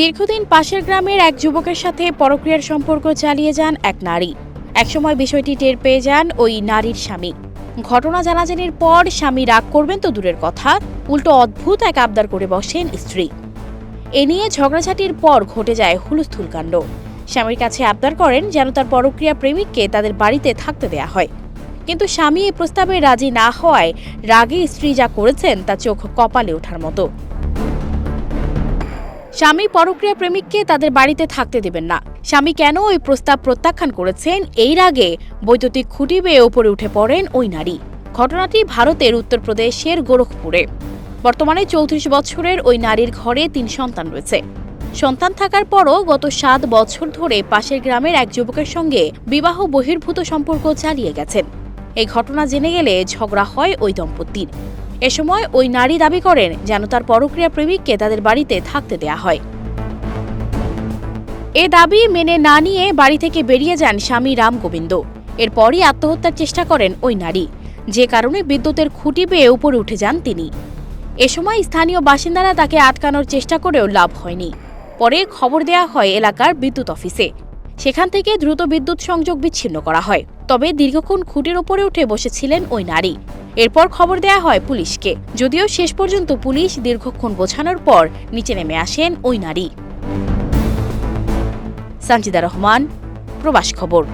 দীর্ঘদিন পাশের গ্রামের এক যুবকের সাথে পরক্রিয়ার সম্পর্ক চালিয়ে যান এক নারী। একসময় বিষয়টি টের পেয়ে যান ওই নারীর স্বামী। ঘটনা জানাজানির পর স্বামী রাগ করবেন তো দূরের কথা, উল্টো অদ্ভুত এক আবদার করে বসেন স্ত্রী। এ নিয়ে ঝগড়াঝাটির পর ঘটে যায় হুলস্থুল কাণ্ড। স্বামীর কাছে আবদার করেন যেন তার পরক্রিয়া প্রেমিককে তাদের বাড়িতে থাকতে দেয়া হয়। কিন্তু স্বামী এই প্রস্তাবে রাজি না হওয়ায় রাগে স্ত্রী যা করেছেন তা চোখ কপালে ওঠার মতো। স্বামী পরক্রিয়া প্রেমিককে তাদের বাড়িতে থাকতে দেবেন না। স্বামী কেন ওই প্রস্তাব প্রত্যাখ্যান করেছেন? এই আগে বৈদ্যুতিক খুঁটি বেয়ে ওপরে উঠে পড়েন ওই নারী। ঘটনাটি ভারতের উত্তরপ্রদেশের গোরখপুরে। বর্তমানে চৌত্রিশ বছরের ওই নারীর ঘরে তিন সন্তান রয়েছে। সন্তান থাকার পরও গত সাত বছর ধরে পাশের গ্রামের এক যুবকের সঙ্গে বিবাহ বহির্ভূত সম্পর্ক চালিয়ে গেছেন। এই ঘটনা জেনে গেলে ঝগড়া হয় ওই দম্পতির। এ সময় ওই নারী দাবি করেন যেন তার পরক্রিয়া প্রেমিককে তাদের বাড়িতে থাকতে দেয়া হয়। এ দাবি মেনে না নিয়ে বাড়ি থেকে বেরিয়ে যান স্বামী রাম গোবিন্দ। এরপরই আত্মহত্যার চেষ্টা করেন ওই নারী। যে কারণে বিদ্যুতের খুঁটি বেয়ে উপরে উঠে যান তিনি। এ সময় স্থানীয় বাসিন্দারা তাকে আটকানোর চেষ্টা করেও লাভ হয়নি। পরে খবর দেয়া হয় এলাকার বিদ্যুৎ অফিসে। সেখান থেকে দ্রুত বিদ্যুৎ সংযোগ বিচ্ছিন্ন করা হয়। তবে দীর্ঘক্ষণ খুঁটির উপরে উঠে বসেছিলেন ওই নারী। এরপর খবর দেয়া হয় পুলিশকে। যদিও শেষ পর্যন্ত পুলিশ দীর্ঘক্ষণ বোঝানোর পর নিচে নেমে আসেন ওই নারী। সঞ্জিদা রহমান, প্রবাস খবর।